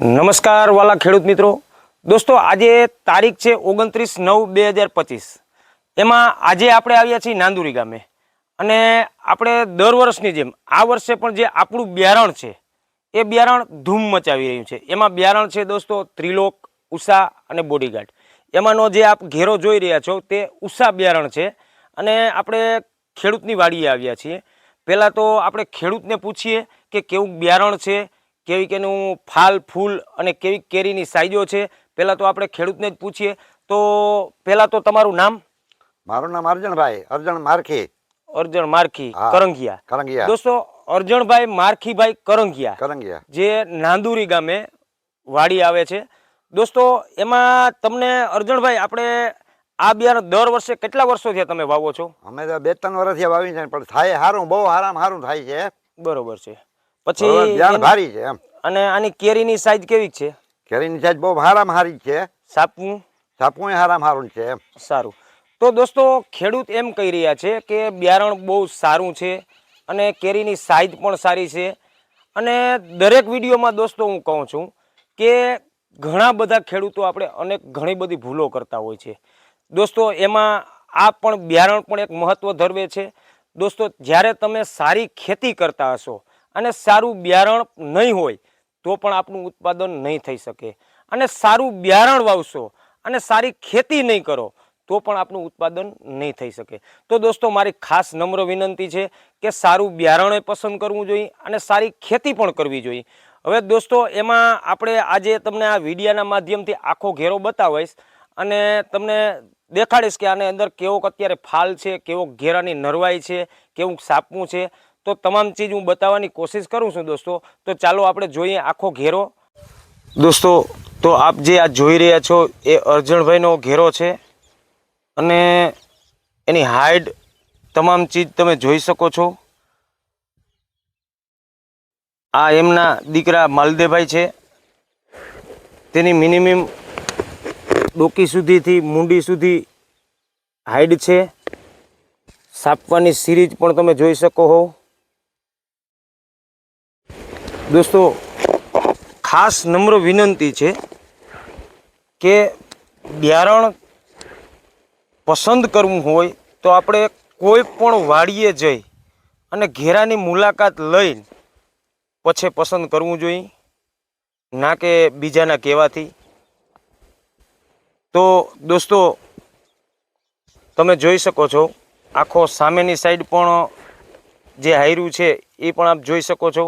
નમસ્કાર વાલા ખેડૂત મિત્રો. દોસ્તો, આજે તારીખ છે ઓગણત્રીસ નવ બે હજાર પચીસ. એમાં આજે આપણે આવ્યા છીએ નાંદુરી ગામે. અને આપણે દર વર્ષની જેમ, આ વર્ષે પણ જે આપણું બિયારણ છે, એ બિયારણ ધૂમ મચાવી રહ્યું છે. એમાં બિયારણ છે દોસ્તો, ત્રિલોક, ઉષા અને બોડીગાર્ડ. એમાંનો જે આપ ઘેરો જોઈ રહ્યા છો, તે ઉષા બિયારણ છે. અને આપણે ખેડૂતની વાડીએ આવ્યા છીએ. પહેલાં તો આપણે ખેડૂતને પૂછીએ કે કેવું બિયારણ છે કેવી કેનું ફાલ ફૂલ અને કેવી કેરીની સાઈઝો છે પહેલાં તો આપણે ખેડૂતને જ પૂછીએ. તો પહેલાં તો તમારું નામ? મારું નામ અર્જણભાઈ અર્જણ મારખી. અર્જણ મારખી. કરંગિયા. કરંગિયા. દોસ્તો અર્જણભાઈ મારખીભાઈ કરંગિયા કરંગિયા. જે નાંદુરી ગામે વાડી આવે છે. દોસ્તો એમાં તમને અર્જણભાઈ આપણે આ બિયારણ દર વર્ષે કેટલા વર્ષોથી તમે વાવો છો? અમે તો બે ત્રણ વર્ષથી વાવી છે પણ થાય સારું બહુ સારામાં સારું થાય છે. બરોબર છે. પછી એની- ભારી છે એમ. અને આની કેરીની સાઈઝ કેવી છે? કેરીની સાઈઝ બહુ હારામ હારી છે. સાપવું સાપું હારામ હારું છે એમ. સારું. તો દોસ્તો ખેડૂત એમ કહી રહ્યા છે કે બિયારણ બહુ સારું છે અને કેરીની સાઈઝ પણ સારી છે. અને દરેક વિડીયોમાં દોસ્તો હું કહું છું કે ઘણા બધા ખેડૂતો આપણે અનેક ઘણી બધી ભૂલો કરતા હોય છે. દોસ્તો એમાં આ પણ બિયારણ પણ એક મહત્ત્વ ધરવે છે. દોસ્તો જ્યારે તમે સારી ખેતી કરતા હશો અને સારું બિયારણ નહીં હોય, તો પણ આપનું ઉત્પાદન નહીં થઈ શકે. અને સારું બિયારણ વાવશો અને સારી ખેતી નહીં કરો, તો પણ આપનું ઉત્પાદન નહીં થઈ શકે. તો દોસ્તો, મારી ખાસ નમ્ર વિનંતી છે કે સારું બિયારણ પસંદ કરવું જોઈએ અને સારી ખેતી પણ કરવી જોઈએ. હવે દોસ્તો, એમાં આપણે આજે તમને આ વિડીયાના માધ્યમથી આખો ઘેરો બતાવીશ અને તમને દેખાડીશ કે આની અંદર કેવોક અત્યારે ફાલ છે કેવો ઘેરાની નરવાઈ છે કેવું સાપવું છે. તો તમામ ચીજ હું બતાવવાની કોશિશ કરું છું દોસ્તો. તો ચાલો આપણે જોઈએ આખો ઘેરો. દોસ્તો, તો આપ જે આ જોઈ રહ્યા છો એ અર્જણભાઈનો ઘેરો છે. અને એની હાઈટ તમામ ચીજ તમે જોઈ શકો છો. આ એમના દીકરા માલદેભાઈ છે. તેની મિનિમમ ડોકી સુધીથી મુંડી સુધી હાઈડ છે. સાપવાની સિરીજ પણ તમે જોઈ શકો હો દોસ્તો, ખાસ નમ્ર વિનંતી છે કે બિયારણ પસંદ કરવું હોય તો આપણે કોઈ પણ વાડીએ જઈ અને ઘેરાની મુલાકાત લઈને પછી પસંદ કરવું જોઈએ, ના કે બીજાના કહેવાથી. તો દોસ્તો, તમે જોઈ શકો છો, આખો સામેની સાઈડ પણ જે હાયરું છે એ પણ આપ જોઈ શકો છો.